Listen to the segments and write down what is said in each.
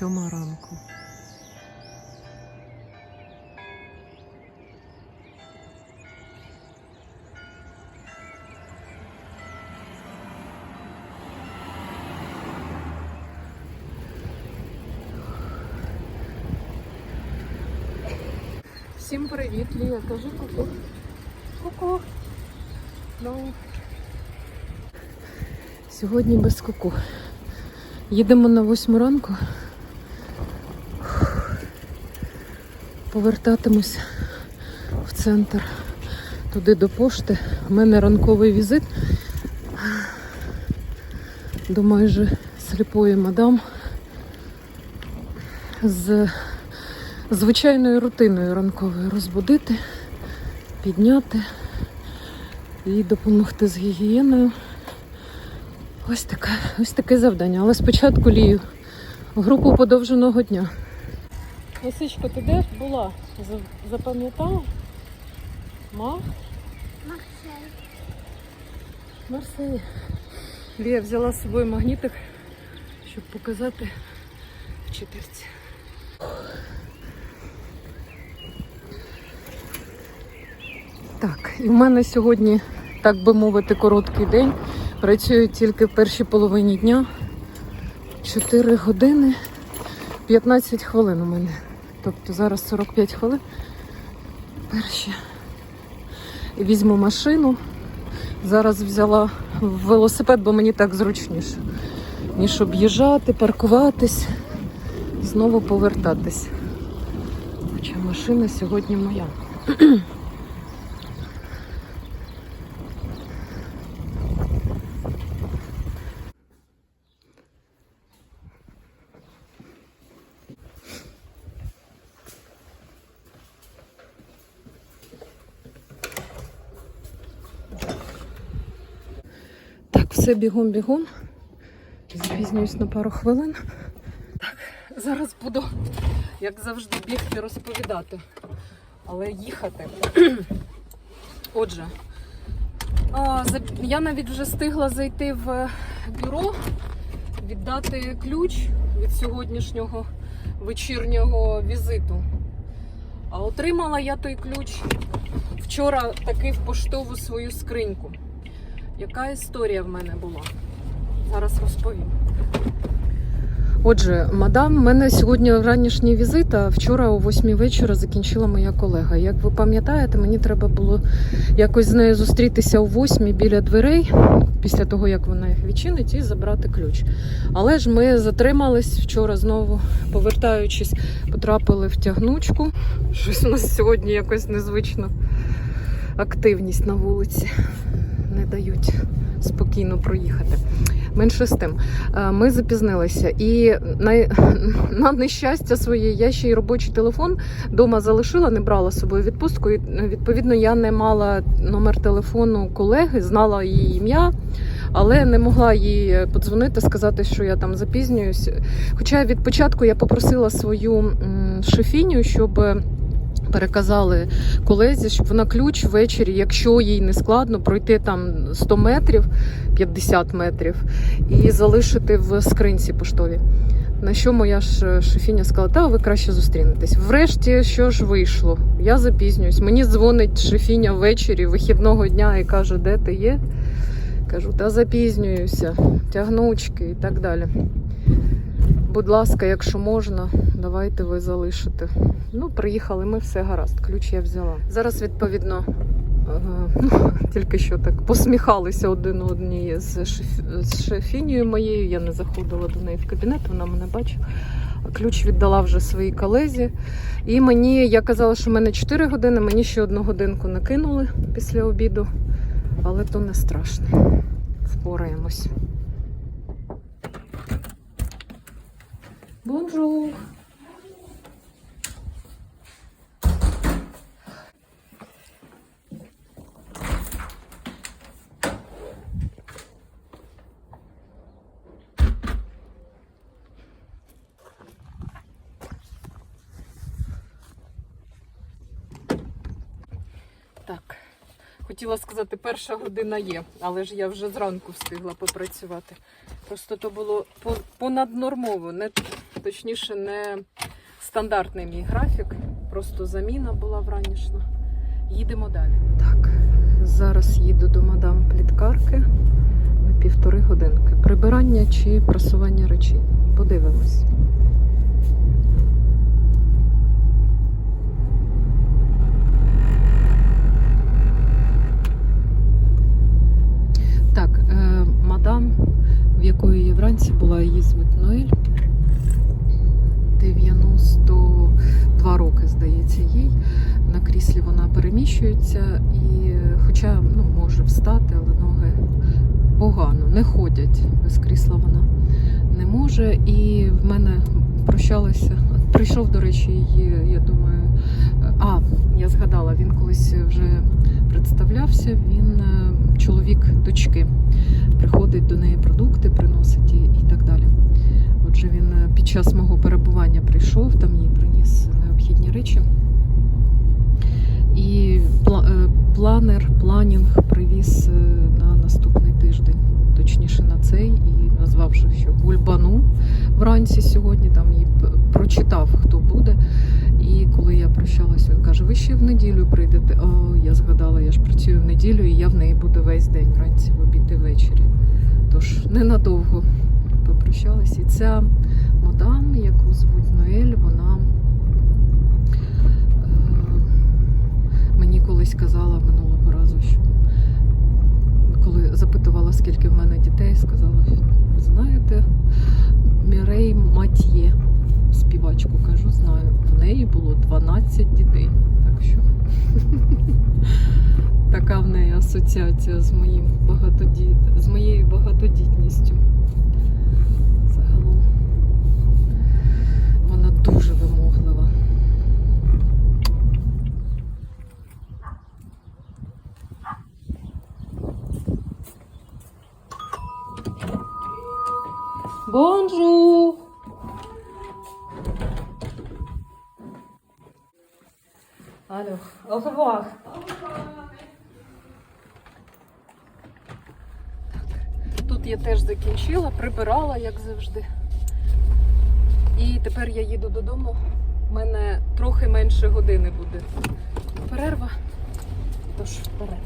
Сьома ранку. Всім привіт, Лія, кажи ку-ку. Ку-ку. Ну. Сьогодні без куку. Їдемо на восьму ранку. Повертатимусь в центр туди до пошти. У мене ранковий візит до майже сліпої мадам з звичайною рутиною ранковою розбудити, підняти і допомогти з гігієною. Ось таке, ось таке завдання. Але спочатку лію групу подовженого дня. Лисичко, ти де була? За- Запам'ятала? Ма? Марсель. Лія взяла з собою магнітик, щоб показати вчительці. Так, і в мене сьогодні, так би мовити, короткий день. Працюю тільки в першій половині дня. 4 години 15 хвилин у мене. Тобто зараз 45 хвилин. Перші. Візьму машину. Зараз взяла велосипед, бо мені так зручніше. Ніж об'їжджати, паркуватись, знову повертатись. Хоча машина сьогодні моя. Так, все бігом-бігом. Запізнююсь на пару хвилин. Так, зараз буду, як завжди, бігти розповідати, але їхати. Отже, я навіть вже встигла зайти в бюро, віддати ключ від сьогоднішнього вечірнього візиту. А отримала я той ключ вчора таки в поштову свою скриньку. Яка історія в мене була? Зараз розповім. Отже, мадам, мене сьогодні ранішній візит, а вчора о 8 вечора закінчила моя колега. Як ви пам'ятаєте, мені треба було якось з нею зустрітися о 8 біля дверей, після того, як вона їх відчинить, і забрати ключ. Але ж ми затримались вчора знову, повертаючись, потрапили в тягнучку. Щось у нас сьогодні якось незвично активність на вулиці не дають спокійно проїхати. Менше з тим, е, ми запізнилися, і на, на нещастя своє я ще й робочий телефон вдома залишила, не брала з собою відпустку. І, е, відповідно, я не мала номер телефону колеги, знала її ім'я, але не могла їй подзвонити, сказати, що я там запізнююсь. Хоча від початку я попросила свою шефіню, щоб переказали колезі, щоб вона ключ ввечері, якщо їй не складно, пройти там 100 метрів, 50 метрів і залишити в скринці поштові. На що моя ж шефіня сказала, та ви краще зустрінетесь. Врешті, що ж вийшло? Я запізнююсь. Мені дзвонить шефіня ввечері вихідного дня і каже, де ти є? Кажу, та запізнююся, тягнучки і так далі. Будь ласка, якщо можна, давайте ви залишите. Ну, приїхали ми, все гаразд. Ключ я взяла. Зараз, відповідно, е, ну, тільки що так посміхалися один одній з, шеф- з шефінею моєю. Я не заходила до неї в кабінет, вона мене бачила. Ключ віддала вже своїй колезі. І мені, я казала, що в мене 4 години, мені ще одну годинку накинули після обіду, але то не страшно. Впораємось. Бонжур. Так, хотіла сказати, перша година є, але ж я вже зранку встигла попрацювати. Просто то було по- понаднормово. Не, точніше, не стандартний мій графік, просто заміна була вранішна. Їдемо далі. Так, зараз їду до мадам пліткарки на півтори годинки. Прибирання чи прасування речей. Подивимось. Так, е, мадам, в якої я вранці була, її звуть Ноель. 92 роки, здається, їй. На кріслі вона переміщується і, хоча ну, може встати, але ноги погано, не ходять. Без крісла вона не може. І в мене прощалася. Прийшов, до речі, її, я думаю. А, я згадала, він колись вже представлявся. Він е, чоловік дочки. Приходить до неї продукти, приносить і так далі. Отже, він е, під час мого перебування прийшов, там їй приніс необхідні речі. І е, планер, планінг привіз е, на наступний тиждень, точніше на цей, і назвав, що гульбану вранці сьогодні. Там їй прочитав, хто буде. І коли я прощалась, він каже: Ви ще в неділю прийдете. О, я згадала, я ж працюю в неділю, і я в неї буду весь день, вранці, в обід і ввечері. Тож ненадовго попрощалась. І ця мадам, яку звуть Ноель, вона е, мені колись казала минулого разу, що коли запитувала, скільки в мене дітей, сказала, що знаєте, Мірей Матьє, співачку кажу, знаю. В неї було 12 дітей. Так що така в неї асоціація з моїм багатоді... з моєю багатодітністю. Загалом вона дуже вимоглива. Бонжур! Алло, au. Так, Тут я теж закінчила, прибирала, як завжди. І тепер я їду додому. У мене трохи менше години буде перерва. Тож вперед.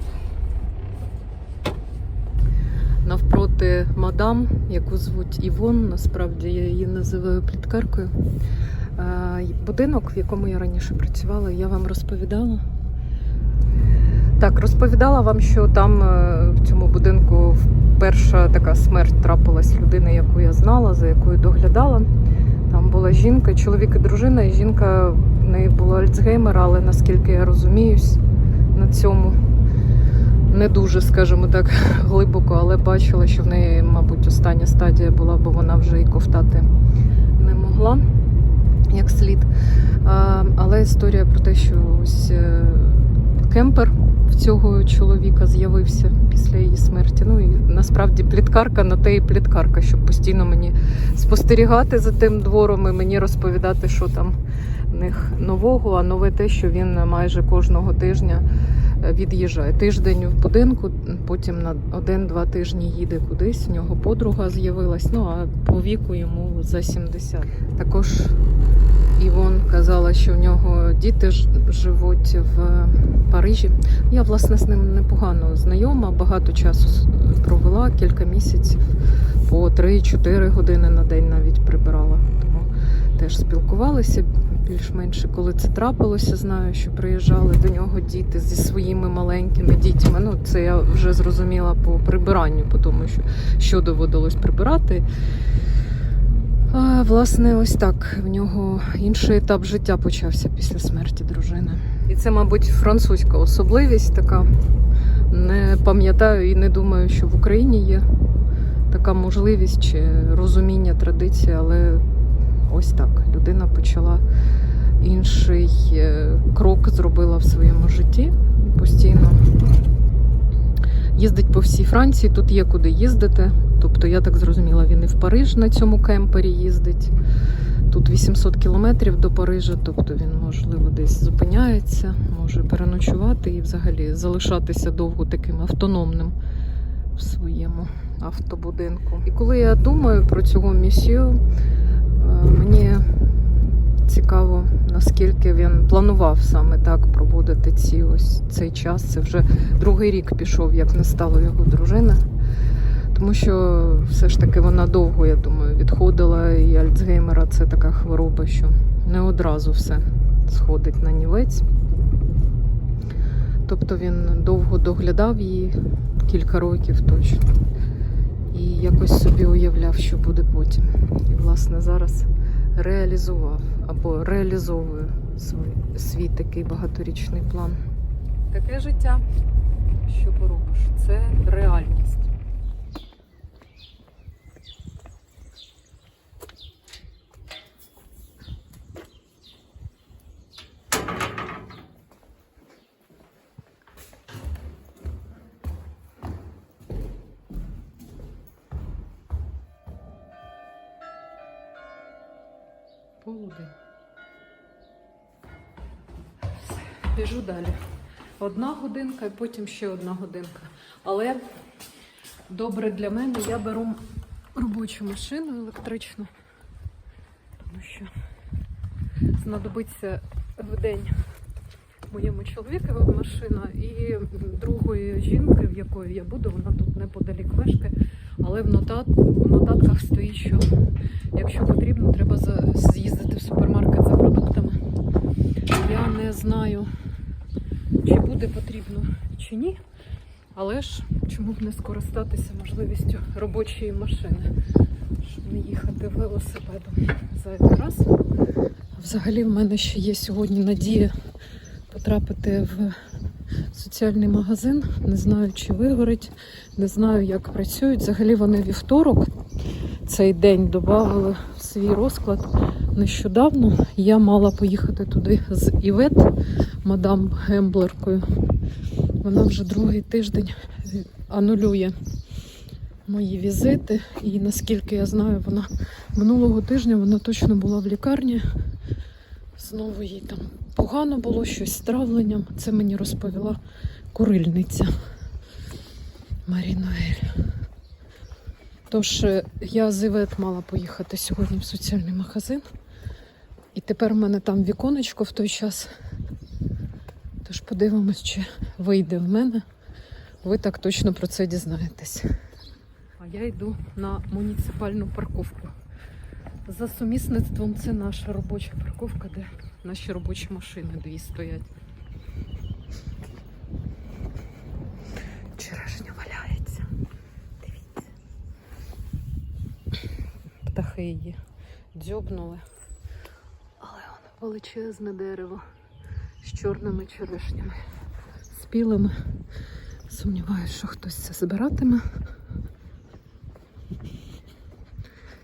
Навпроти мадам, яку звуть Івон, насправді я її називаю пліткаркою. Е, Будинок, в якому я раніше працювала, я вам розповідала. Так, розповідала вам, що там е, в цьому будинку перша така смерть трапилась людини, яку я знала, за якою доглядала. Там була жінка, чоловік і дружина, і жінка в неї була Альцгеймер, але наскільки я розуміюсь на цьому не дуже, скажімо так, глибоко, але бачила, що в неї, мабуть, остання стадія була, бо вона вже і ковтати не могла як слід. Але історія про те, що ось е, кемпер в цього чоловіка з'явився після її смерті. Ну і насправді пліткарка на те і пліткарка, щоб постійно мені спостерігати за тим двором і мені розповідати, що там в них нового, а нове те, що він майже кожного тижня е, від'їжджає. Тиждень в будинку, потім на один-два тижні їде кудись. У нього подруга з'явилась. Ну а по віку йому за 70. Також Івон казала, що в нього діти ж- живуть в Парижі. Я, власне, з ним непогано знайома, багато часу провела, кілька місяців, по 3-4 години на день навіть прибирала. Тому теж спілкувалися більш-менше, коли це трапилося. Знаю, що приїжджали до нього діти зі своїми маленькими дітьми. Ну, це я вже зрозуміла по прибиранню, по тому що, що доводилось прибирати. А, власне, ось так. В нього інший етап життя почався після смерті дружини. І це, мабуть, французька особливість така. Не пам'ятаю і не думаю, що в Україні є така можливість чи розуміння традиції, але ось так. Людина почала інший е, крок зробила в своєму житті постійно. Їздить по всій Франції, тут є куди їздити. Тобто, я так зрозуміла, він і в Париж на цьому кемпері їздить. Тут 800 кілометрів до Парижа, тобто він, можливо, десь зупиняється, може переночувати і взагалі залишатися довго таким автономним в своєму автобудинку. І коли я думаю про цього місію, е, Мені цікаво, наскільки він планував саме так проводити ці ось цей час. Це вже другий рік пішов, як не стало його дружини. Тому що все ж таки вона довго, я думаю, відходила, і Альцгеймера це така хвороба, що не одразу все сходить на нівець. Тобто він довго доглядав її, кілька років точно. І якось собі уявляв, що буде потім. І, власне, зараз реалізував або реалізовує свій, свій такий багаторічний план. Таке життя, що поробиш, це реальність. Все, Біжу далі. Одна годинка і потім ще одна годинка. Але добре для мене я беру робочу машину електричну, тому що знадобиться в день моєму чоловікові машина і другої жінки, в якої я буду, вона тут неподалік мешкає, але в, нотат, в нотатках стоїть, що якщо потрібно, треба за- з'їздити в супермаркет за продуктами. Я не знаю, чи буде потрібно чи ні, але ж чому б не скористатися можливістю робочої машини, щоб не їхати велосипедом зайвий раз. Взагалі в мене ще є сьогодні надія потрапити в соціальний магазин. Не знаю, чи вигорить, не знаю, як працюють. Взагалі вони вівторок цей день додали в свій розклад. Нещодавно я мала поїхати туди з Івет, мадам Гемблеркою. Вона вже другий тиждень анулює мої візити. І наскільки я знаю, вона минулого тижня вона точно була в лікарні. Знову їй там погано було щось з травленням. Це мені розповіла курильниця Марінуель. Тож е, я з Івет мала поїхати сьогодні в соціальний магазин. І тепер в мене там віконечко в той час. Тож подивимось, чи вийде в мене. Ви так точно про це дізнаєтесь. А я йду на муніципальну парковку. За сумісництвом це наша робоча парковка, де наші робочі машини дві стоять. Черешня валяється. Дивіться. Птахи її дзьобнули. Але воно величезне дерево з чорними черешнями. Спілими. Сумніваюся, що хтось це збиратиме.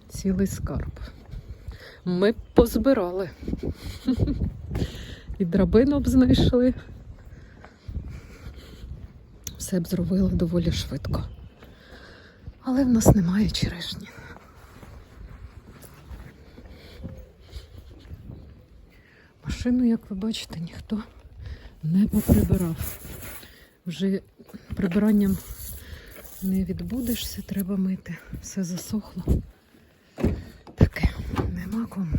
Цілий скарб. Ми позбирали. І драбину б знайшли. Все б зробили доволі швидко. Але в нас немає черешні. Машину, як ви бачите, ніхто не поприбирав. Вже прибиранням не відбудешся, треба мити. Все засохло. Таке, нема.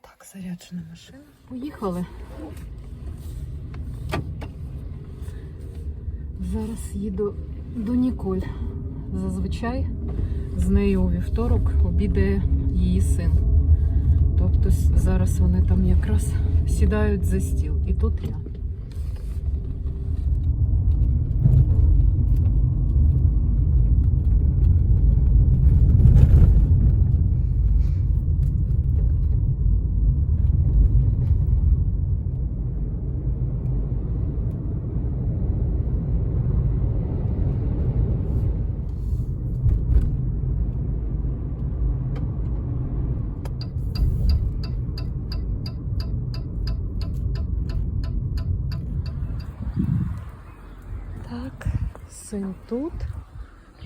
Так, заряджена машина. Поїхали. Зараз їду до Ніколь. Зазвичай з нею у вівторок обідає її син. Тобто зараз вони там якраз сідають за стіл. І тут я. Тут.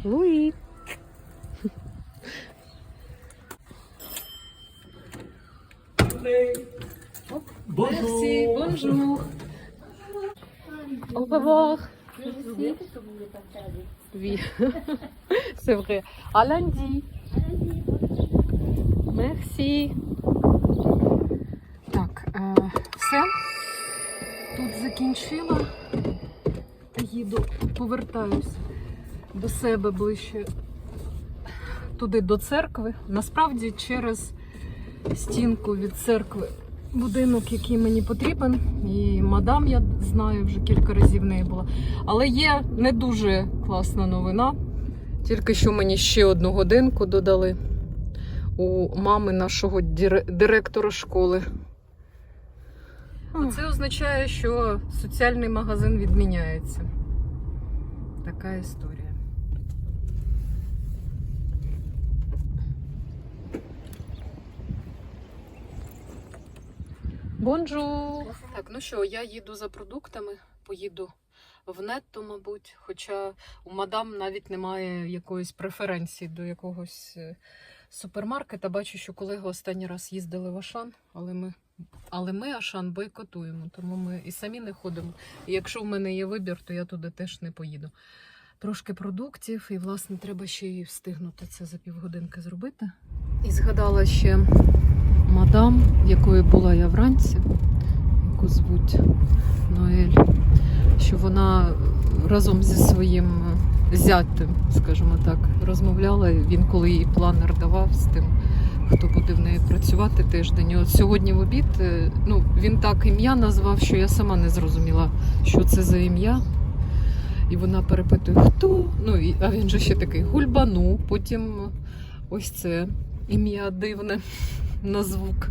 Луї. Merci, bonjour. Au revoir. Oui, c'est vrai. À lundi. Merci. Так, е, все. Тут закінчила. Їду, повертаюся до себе ближче туди до церкви. Насправді через стінку від церкви будинок, який мені потрібен. І мадам, я знаю, вже кілька разів в неї була. Але є не дуже класна новина. Тільки що мені ще одну годинку додали у мами нашого директора школи. Це означає, що соціальний магазин відміняється. Така історія. Бонжу! Так, ну що, я їду за продуктами, поїду в нетто, мабуть. Хоча у мадам навіть немає якоїсь преференції до якогось е, супермаркета. Бачу, що колеги останній раз їздили в Ашан, але ми, але ми Ашан бойкотуємо, тому ми і самі не ходимо. І якщо в мене є вибір, то я туди теж не поїду. Трошки продуктів, і, власне, треба ще й встигнути це за півгодинки зробити. І згадала ще мадам, якою була я вранці, яку звуть Ноель, що вона разом зі своїм зятем, скажімо так, розмовляла. Він коли їй планер давав з тим, хто буде в неї працювати тиждень. От сьогодні в обід е, ну, він так ім'я назвав, що я сама не зрозуміла, що це за ім'я. І вона перепитує, хто? Ну, а він же ще такий гульбану, потім ось це ім'я дивне на звук.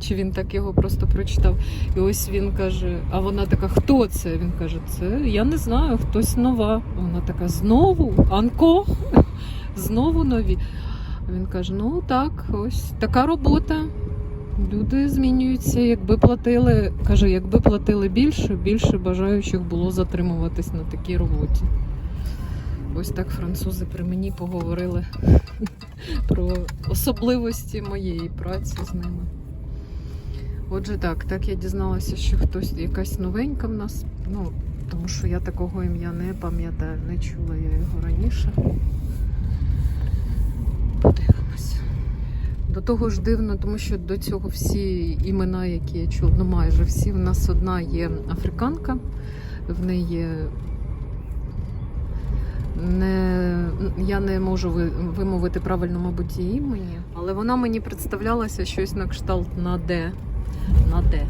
Чи він так його просто прочитав. І ось він каже: а вона така, хто це? Він каже, це я не знаю, хтось нова. Вона така, знову? Анко? Знову нові. Він каже: ну так, ось така робота. Люди змінюються, якби платили, каже, якби платили більше, більше бажаючих було затримуватись на такій роботі. Ось так французи при мені поговорили про особливості моєї праці з ними. Отже, так, так я дізналася, що хтось якась новенька в нас. Ну, тому що я такого ім'я не пам'ятаю, не чула я його раніше. Подивимось. До того ж дивно, тому що до цього всі імена, які я чула, ну майже всі, в нас одна є африканка, в неї не, я не можу вимовити правильно, мабуть, її імені, але вона мені представлялася щось на кшталт на Д. На Д.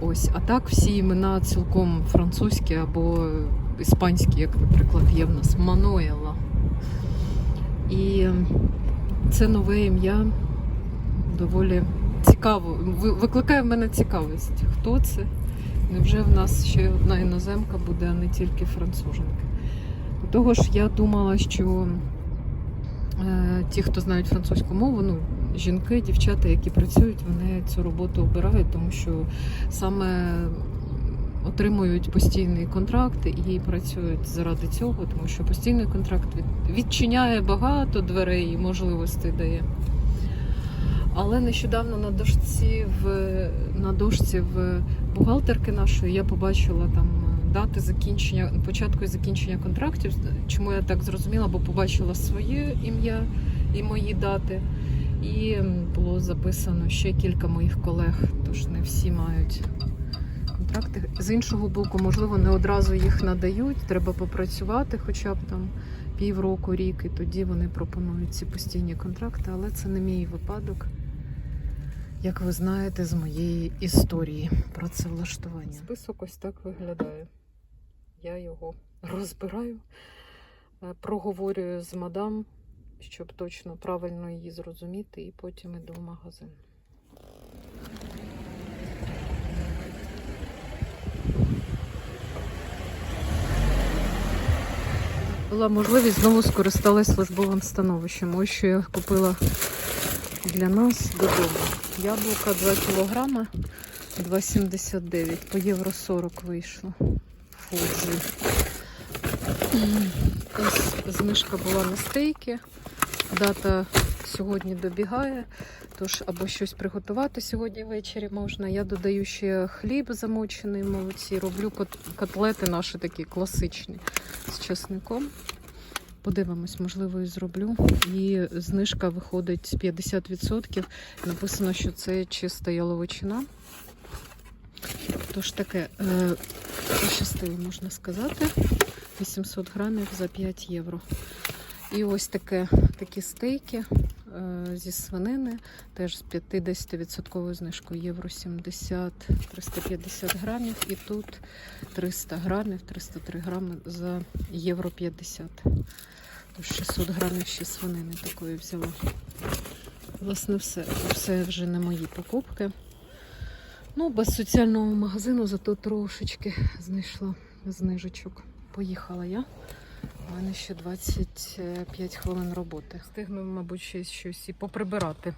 Ось, а так всі імена цілком французькі або іспанські, як, наприклад, є в нас Мануела. І це нове ім'я доволі цікаво. Викликає в мене цікавість. Хто це? Невже в нас ще одна іноземка буде, а не тільки француженка? Того ж, я думала, що е, ті, хто знають французьку мову, ну, жінки, дівчата, які працюють, вони цю роботу обирають, тому що саме отримують постійний контракт і працюють заради цього, тому що постійний контракт від- відчиняє багато дверей і можливостей дає. Але нещодавно на дошці в на дошці в бухгалтерки нашої я побачила там дати закінчення, початку і закінчення контрактів. Чому я так зрозуміла? Бо побачила своє ім'я і мої дати. І було записано ще кілька моїх колег, тож не всі мають контракти. З іншого боку, можливо, не одразу їх надають. Треба попрацювати хоча б там півроку, рік, і тоді вони пропонують ці постійні контракти, але це не мій випадок. Як ви знаєте з моєї історії про це влаштування. Список ось так виглядає. Я його розбираю, е, проговорюю з мадам, щоб точно правильно її зрозуміти, і потім іду в магазин. Була можливість знову скористалась службовим становищем. Ось що я купила для нас додому. Яблука 2 кілограми 2,79. По євро 40 вийшло. Фуджі. Ось знижка була на стейки. Дата сьогодні добігає. Тож або щось приготувати сьогодні ввечері можна. Я додаю ще хліб замочений в молоці. Роблю котлети наші такі класичні з чесником. Подивимось, можливо, і зроблю. І знижка виходить 50%. Написано, що це чиста яловичина. Тож таке е, пощастило, можна сказати. 800 грамів за 5 євро. І ось таке, такі стейки е, зі свинини, теж з 50% знижкою євро 70, 350 грамів. І тут 300 грамів, 303 грами за євро 50. Тож 600 грамів ще свинини такої взяла. Власне, все. Все вже не мої покупки. Ну, без соціального магазину, зато трошечки знайшла знижечок. Поїхала я. У мене ще 25 хвилин роботи. Встигну, мабуть, ще щось і поприбирати,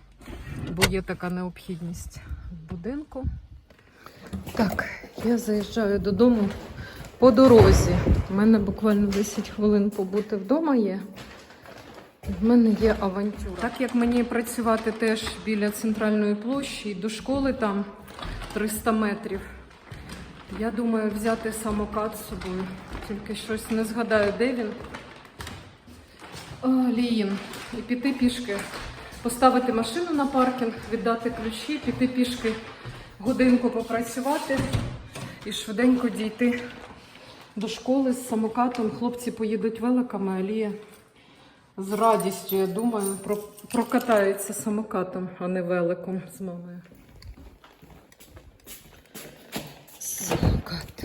бо є така необхідність в будинку. Так, я заїжджаю додому по дорозі. У мене буквально 10 хвилин побути вдома є. В мене є авантюра. Так як мені працювати теж біля центральної площі до школи там 300 метрів. Я думаю взяти самокат з собою. Тільки щось не згадаю, де він. О, Ліїн. І піти пішки. Поставити машину на паркінг, віддати ключі, піти пішки годинку попрацювати і швиденько дійти до школи з самокатом. Хлопці поїдуть великами, а Лія з радістю, я думаю, про- прокатається самокатом, а не великом з мамою. Самокат.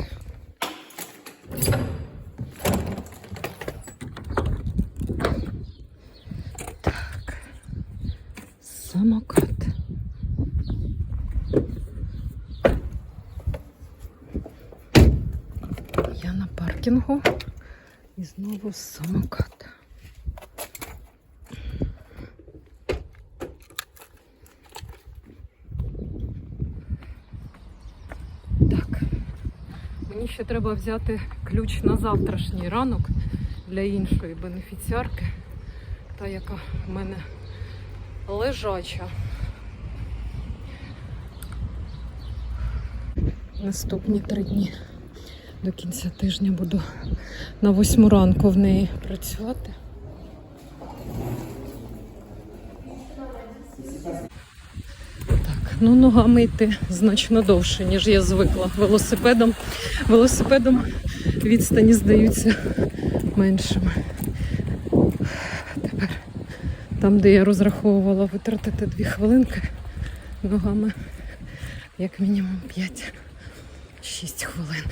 Так. Самокат. Я на паркінгу і знову самокат. Так. Мені ще треба взяти ключ на завтрашній ранок для іншої бенефіціарки, та яка в мене лежача. Наступні три дні до кінця тижня буду на восьму ранку в неї працювати. Ну ногами йти значно довше, ніж я звикла. Велосипедом, велосипедом відстані здаються меншими. Тепер там, де я розраховувала витратити дві хвилинки ногами, як мінімум 5-6 хвилин.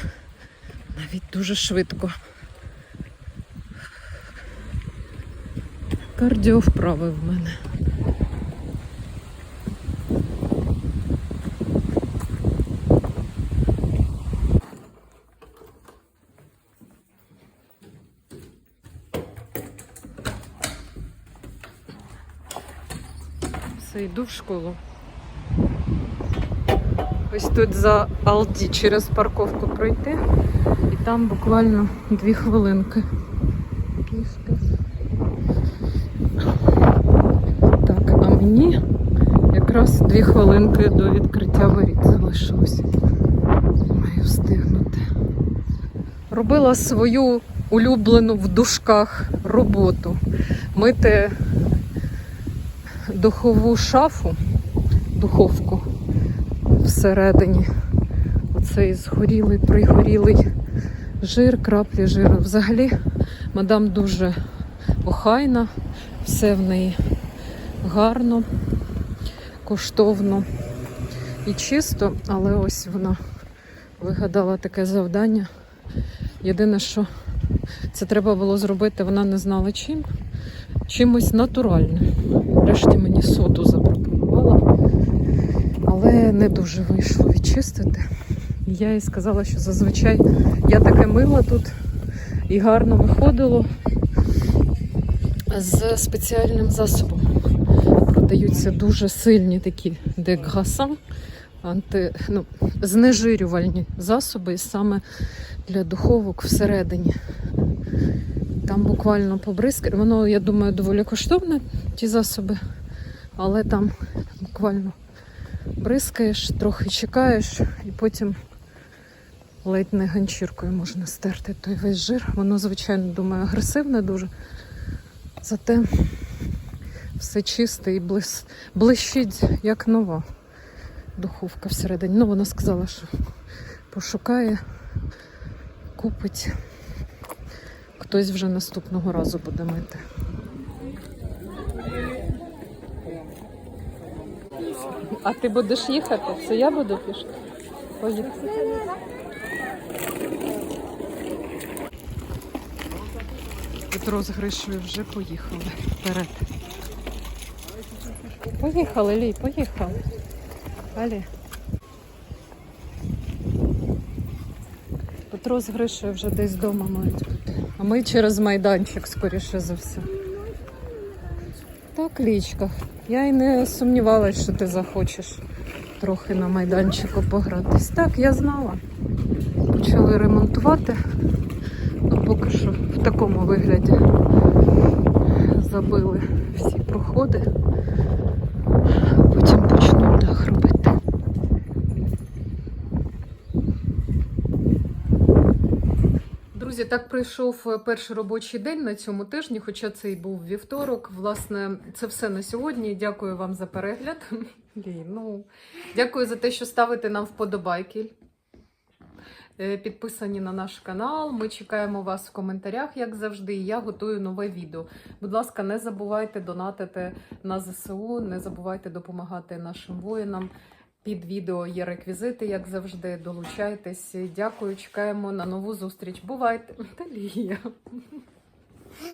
Навіть дуже швидко. Кардіо вправи в мене. Все, йду в школу. Ось тут за Алді через парковку пройти. І там буквально дві хвилинки. Пішки. Так, а мені якраз дві хвилинки до відкриття воріт залишилось. Маю встигнути. Робила свою улюблену в дужках роботу. Мити духову шафу, духовку всередині. Оцей згорілий, пригорілий жир, краплі жиру. Взагалі, мадам дуже охайна, все в неї гарно, коштовно і чисто, але ось вона вигадала таке завдання. Єдине, що це треба було зробити, вона не знала чим. Чимось натуральним. Врешті мені соду запропонувала, але не дуже вийшло відчистити. Я їй сказала, що зазвичай я таке мила тут і гарно виходило з спеціальним засобом. Продаються дуже сильні такі деграсан, анти, ну, знежирювальні засоби, саме для духовок всередині. Там буквально побризкати. Воно, я думаю, доволі коштовне, ті засоби. але там буквально бризкаєш, трохи чекаєш, і потім ледь не ганчіркою можна стерти той весь жир. Воно, звичайно, думаю, агресивне дуже. Зате все чисте і блис... блищить, як нова духовка всередині. Ну, вона сказала, що пошукає, купить. Хтось вже наступного разу буде мити. А ти будеш їхати? Це я буду пішки? Петро з Гришою вже поїхали вперед. Поїхали, Лій, поїхали. Алі. Петро з Гришою вже десь вдома мають. А ми через майданчик, скоріше за все. Так, Лічка. Я й не сумнівалась, що ти захочеш трохи на майданчику погратись. Так, я знала. Почали ремонтувати. Ну, поки що в такому вигляді забили всі проходи. Потім почну дах робити. Друзі, так пройшов е, перший робочий день на цьому тижні, хоча це і був вівторок. Власне, це все на сьогодні. Дякую вам за перегляд. Ну, дякую за те, що ставите нам вподобайки. Е, Підписані на наш канал. Ми чекаємо вас в коментарях, як завжди. І я готую нове відео. Будь ласка, не забувайте донатити на ЗСУ, не забувайте допомагати нашим воїнам. Під відео є реквізити, як завжди. Долучайтесь. Дякую, чекаємо на нову зустріч. Бувайте! Талія.